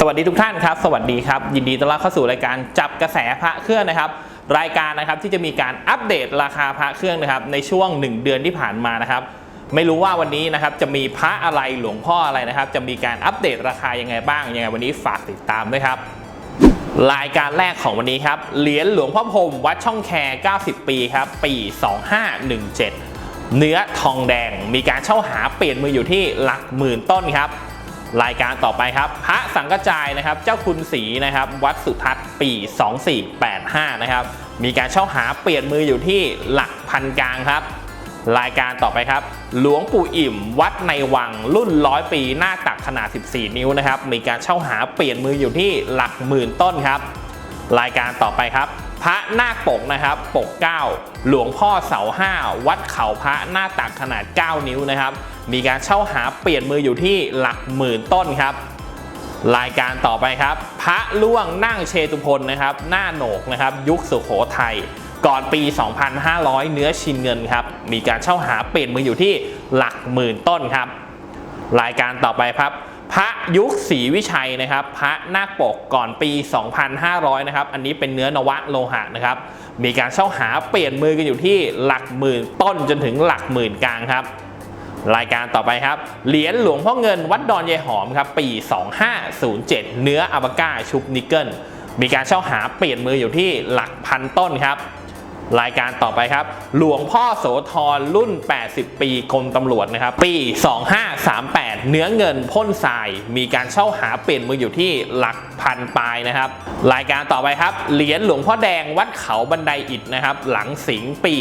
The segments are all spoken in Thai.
สวัสดีทุกท่านครับ สวัสดีครับ ยินดีต้อนรับเข้าสู่รายการจับกระแสพระเครื่องนะครับ รายการนะครับที่จะมีการอัปเดตราคาพระเครื่องนะครับ ในช่วง 1 เดือนที่ผ่านมานะครับ ไม่รู้ว่าวันนี้นะครับจะมีพระอะไรหลวงพ่ออะไรนะครับ จะมีการอัปเดตราคายังไงบ้างยังไงวันนี้ฝากติดตามด้วยครับ รายการแรกของวันนี้ครับเหรียญหลวงพ่อพรมวัดช่องแค90 ปีครับปี 2517 เนื้อทองแดงมีการเช่าหาเปลี่ยนมืออยู่ที่หลักหมื่นต้นครับ รายการต่อไปครับ พระสังกจายนะครับ เจ้าคุณศรีนะครับ วัดสุทัศน์ปี 2485 นะครับ มีการเช่าหาเปลี่ยนมืออยู่ที่หลักพันกลางครับ รายการต่อไปครับ หลวงปู่อิ่ม วัดในวังรุ่นร้อยปีหน้าตักขนาด 14 นิ้วนะครับ มีการเช่าหาเปลี่ยนมืออยู่ที่หลักหมื่นต้นครับ รายการต่อไปครับ พระนาคปกนะครับปก 9 หลวงพ่อเสาห้าวัดเขาพระหน้าตักขนาด 9 นิ้วนะครับ มีการเช่าหาเปลี่ยนมืออยู่ที่หลักหมื่นต้นครับรายการต่อไปครับ พระล่วงนั่งเชตุพลนะครับ หน้าโหนกนะครับ ยุคสุโขทัยก่อนปี 2500 เนื้อชินเงินครับ มีการเช่าหาเปลี่ยนมืออยู่ที่หลักหมื่นต้นครับ รายการต่อไปครับ พระยุคศรีวิชัยนะครับ พระนาคปกก่อนปี 2500 นะครับ อันนี้เป็นเนื้อนวะโลหะนะครับ มีการเช่าหาเปลี่ยนมือกันอยู่ที่หลักหมื่นต้นจนถึงหลักหมื่นกลางครับ รายการต่อไปครับ เหรียญหลวงพ่อเงินวัดดอนยายหอมครับ ปี 2507 เนื้ออัลปาก้าชุบนิกเกิล มีการเช่าหาเปลี่ยนมืออยู่ที่หลักพันต้นครับ รายการต่อไปครับ หลวงพ่อโสธรรุ่น 80 ปีกรมตำรวจนะครับ ปี 2538 เนื้อเงินพ่นทราย มีการเช่าหาเปลี่ยนมืออยู่ที่หลักพันปลายนะครับ รายการต่อไปครับ เหรียญหลวงพ่อแดงวัดเขาบันไดอิฐนะครับ หลังสิงปี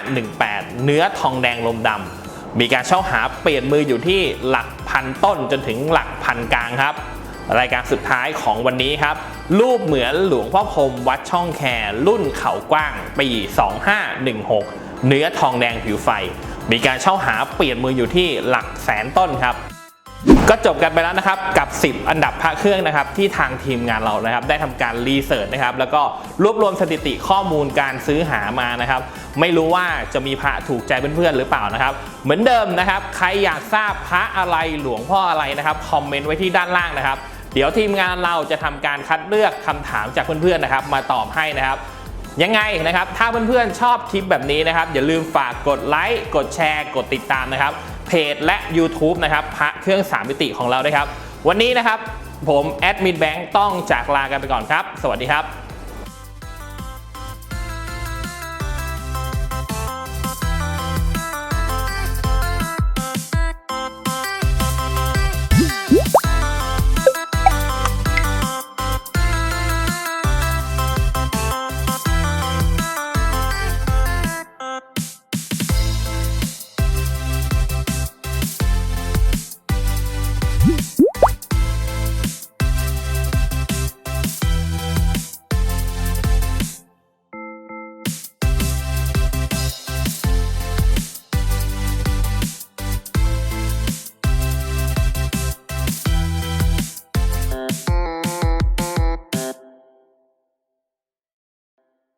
2518 เนื้อทองแดงลมดำมีการเช่าหาเปลี่ยนมืออยู่ที่หลักพันต้นจนถึงหลักพันกลางครับ รายการสุดท้ายของวันนี้ครับ รูปเหมือนหลวงพ่อพรมวัดช่องแครุ่นเขากว้าง ปี 2516 เนื้อทองแดงผิวไฟ มีการเช่าหาเปลี่ยนมืออยู่ที่หลักแสนต้นครับ ก็จบกันไปแล้วนะครับกับ 10 อันดับพระเครื่องนะครับที่ทางทีมงานเรานะครับได้ทำการรีเสิร์ชนะครับแล้วก็รวบรวมสถิติข้อมูลการซื้อหามานะครับไม่รู้ว่าจะมีพระถูกใจเพื่อนๆหรือเปล่านะครับ เหมือนเดิมนะครับ ใครอยากทราบพระอะไรหลวงพ่ออะไรนะครับคอมเมนต์ไว้ที่ด้านล่างนะครับ เดี๋ยวทีมงานเราจะทำการคัดเลือกคำถามจากเพื่อนๆนะครับ มาตอบให้นะครับ ยังไงนะครับ ถ้าเพื่อนๆชอบคลิปแบบนี้นะครับ อย่าลืมฝากกดไลค์กดแชร์ กดติดตามนะครับ เพจและ YouTube นะครับพระเครื่องสามมิติของเราด้วยครับ วันนี้นะครับ ผมแอดมินแบงค์ต้องจากลากันไปก่อนครับ สวัสดีครับ